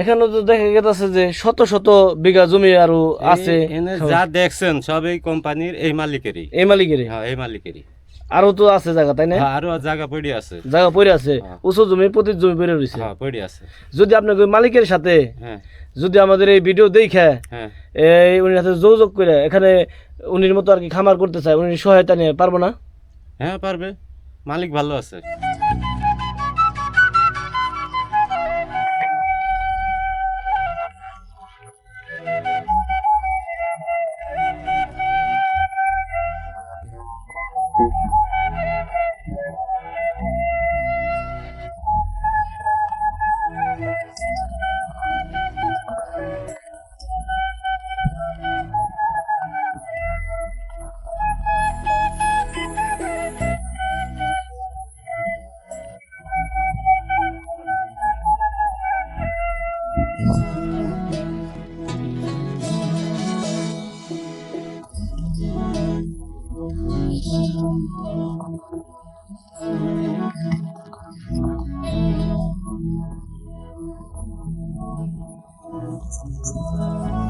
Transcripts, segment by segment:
এখানে তো দেখা গেছে যে শত শত বিঘা জমি আরও আছে। যা দেখছেন সব এই কোম্পানির এই মালিকেরই। এই মালিকেরই? হ্যাঁ এই মালিকেরই। আরও তো আছে জায়গা তাই না? হ্যাঁ, আরও জায়গা পড়ে আছে। জায়গা পড়ে আছে। হ্যাঁ। উঁচু জমি প্রতি জমি পড়ে রয়েছে। হ্যাঁ পড়ে আছে। যদি আপনাকে মালিকের সাথে যদি আমাদের এই ভিডিও দেখে এই উনি সাথে যোগাযোগ করে এখানে উনির মতো আর কি খামার করতে চায় উনি সহায়তা নিয়ে পারব না? হ্যাঁ পারবে। মালিক ভালো আছে। Thank you.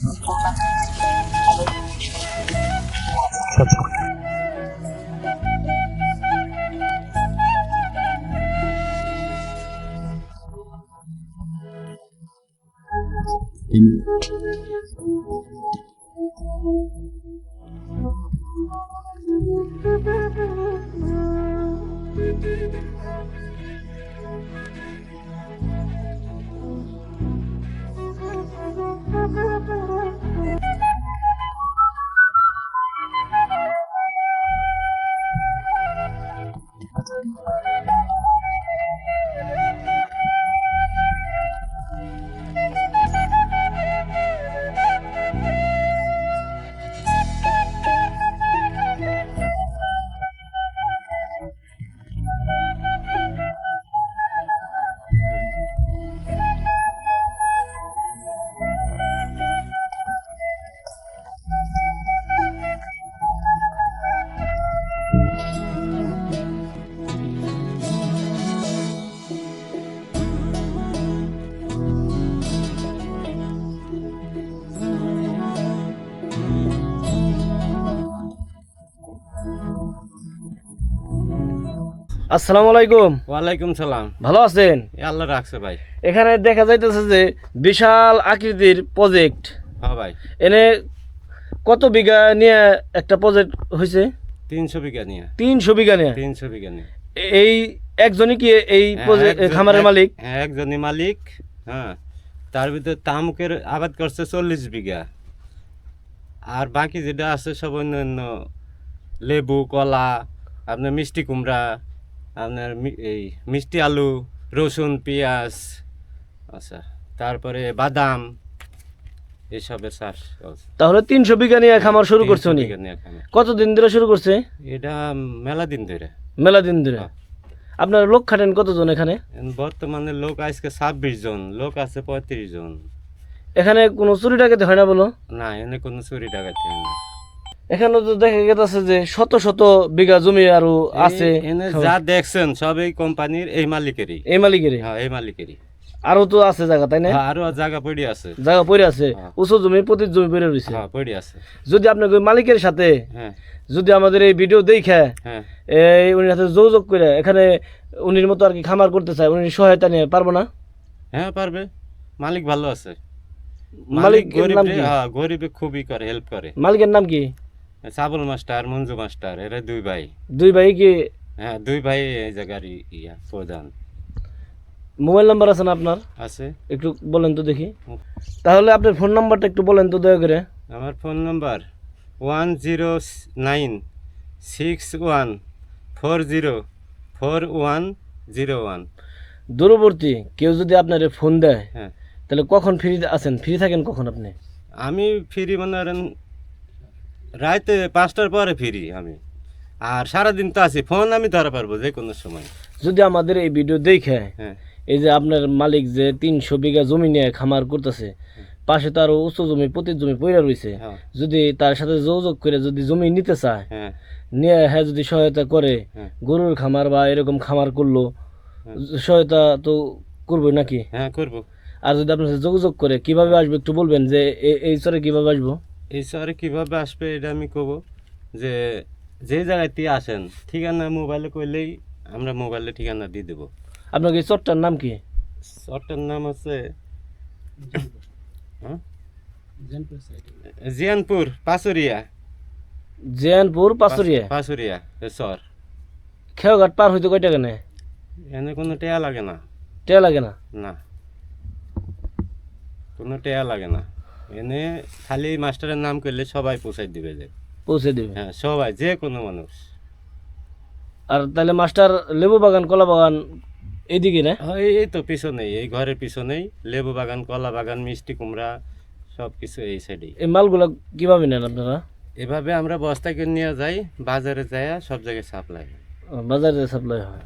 さつ。いい。আসসালামু আলাইকুম। ওয়ালাইকুম সালাম। ভালো আছেন? আল্লাহ রাখছে ভাই। এখানে দেখা যাইতেছে যে বিশাল আকৃতির প্রজেক্ট হ্যাঁ ভাই। এনে কত বিঘা নিয়ে একটা প্রজেক্ট হয়েছে তিনশো বিঘা নিয়ে। তিনশো বিঘা নিয়ে? তিনশো বিঘা নিয়ে। এই একজনই কি এই হ্যাঁ, প্রজেক্ট খামারের মালিক? হ্যাঁ একজনই মালিক হ্যাঁ। তার ভিতরে তামুকের আবাদ করছে চল্লিশ বিঘা। আর বাকি যেটা আছে সব অন্য অন্য লেবু কলা আপনার মিষ্টি কুমড়া আপনার এই মিষ্টি আলু রসুন পেঁয়াজ আচ্ছা তারপরে বাদাম এসবের চাষ। তাহলে তিনশো বিঘা নিয়ে খামার শুরু করছে 300 উনি। কতদিন ধরে শুরু করছে? এটা মেলা দিন ধরে। মেলা দিন ধরে? হ্যাঁ। আপনার লোক খাটেন কতজন এখানে? বর্তমানে লোক আজকে ছাব্বিশ জন লোক আছে পঁয়ত্রিশ জন। এখানে কোনো চুরি ডাকাতি হয় না বলো? না এনে কোনো চুরি ডাকাতি হয় না। এখানে তো দেখা গেছে যে শত শত বিঘা জমি আরও আছে। যা দেখছেন সব এই কোম্পানির এই মালিকেরই। এই মালিকের হ্যাঁ এই মালিকেরই। আরও তো আছে জায়গা তাই না? হ্যাঁ, আরও জায়গা পড়ে আছে। জায়গা পড়ে আছে। হ্যাঁ। উঁচু জমি প্রতি জমি পড়ে রয়েছে হ্যাঁ পড়ে আছে। যদি আপনাকে মালিকের সাথে হ্যাঁ। যদি আমাদের এই ভিডিও দেখে এই উনির সাথে যোগাযোগ করে এখানে উনির মতো আর কি খামার করতে চায় উনি সহায়তা নিয়ে পারব না? হ্যাঁ পারবে। মালিক ভালো আছে। মালিক হ্যাঁ গরিবে খুবই করে হেল্প করে। মালিকের নাম কি? সাবল মাস্টার মঞ্জু মাস্টার এরা দুই ভাই। দুই ভাই কি? হ্যাঁ দুই ভাই এই জায়গার ইয়া প্রধান। মোবাইল নাম্বার আছে না আপনার? আছে। একটু বলেন তো দেখি। তাহলে আপনার ফোন নাম্বারটা একটু বলেন তো দয়া করে। আমার phone number one zero nine six one four zero four one zero one. দূরবর্তী কেউ যদি আপনার ফোন দেয় হ্যাঁ। তাহলে কখন ফ্রি আছেন? ফ্রি থাকেন কখন আপনি? আমি ফ্রি মনে করেন রাতে পাঁচটার পরে ফিরি আমি। আর সারাদিন তো আছি ফোন আমি ধরা পারব যে কোনো সময়। যদি আমাদের এই ভিডিও দেখে হ্যাঁ। এই যে আপনার মালিক যে তিনশো বিঘা জমি নিয়ে খামার করতেছে পাশে তো আরও উঁচু জমি প্রতি জমি পইরা রয়েছে হ্যাঁ। যদি তার সাথে যোগাযোগ করে যদি জমি নিতে চায় হ্যাঁ। নিয়ে হ্যাঁ যদি সহায়তা করে হ্যাঁ। গরুর খামার বা এরকম খামার করল সহায়তা তো করব নাকি? হ্যাঁ করব। আর যদি আপনার সাথে যোগাযোগ করে কীভাবে আসবে একটু বলবেন যে এই চরে কীভাবে আসব? এই শহরে কীভাবে আসবে এটা আমি কব? যে যে জায়গাতে আসেন ঠিকানা মোবাইলে করলেই আমরা মোবাইলে ঠিকানা দিয়ে দেবো। আপনাকে এই চরটার নাম কি? শহরটার নাম আছে হ্যাঁ? জিয়ানপুর পাচুরিয়া জেয়ানপুর পাঁচরিয়া পাচুরিয়া শহর। খেয়াঘাট পার হইতে কয় টাকা নেয়? এনে কোনো টেয়া লাগে না। টেয়া লাগে না? না। কোনো টেয়া লাগে না। এনে খালি মাস্টারের নাম করলে সবাই পৌঁছাই দিবে যে। পৌঁছে দিবে। হ্যাঁ সবাই যে কোনো মানুষ। আর তাহলে মাস্টার লেবু বাগান কলা বাগান এইদিকে না? হ্যাঁ, এই তো পিছনেই এই ঘরের পিছনেই। লেবু বাগান কলা বাগান মিষ্টি কুমড়া সব কিছু এই সাইডেই এই মালগুলো কীভাবে নেন আপনারা? এভাবে আমরা বস্তা কিনে নিয়ে যাই বাজারে যাই সব জায়গায় সাপ্লাই বাজারে সাপ্লাই হয়।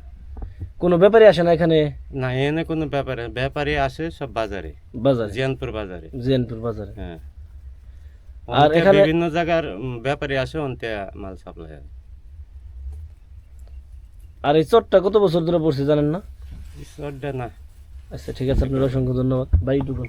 কোনো ব্যাপারী আসে না এখানে? না এনে কোনো ব্যাপারে ব্যাপারী আসে সব বাজারে। বাজারে? জিয়ানপুর বাজারে। জিয়ানপুর বাজারে। হ্যাঁ। আর এখানে- বিভিন্ন জায়গার ব্যাপারী আসে অন্তে মাল সাপ্লাই হয়। আর এই চটটা কত বছর ধরে পড়ছে জানেন না? চটটা না। আচ্ছা ঠিক আছে আপনার অসংখ্য ধন্যবাদ। বাই টুকুন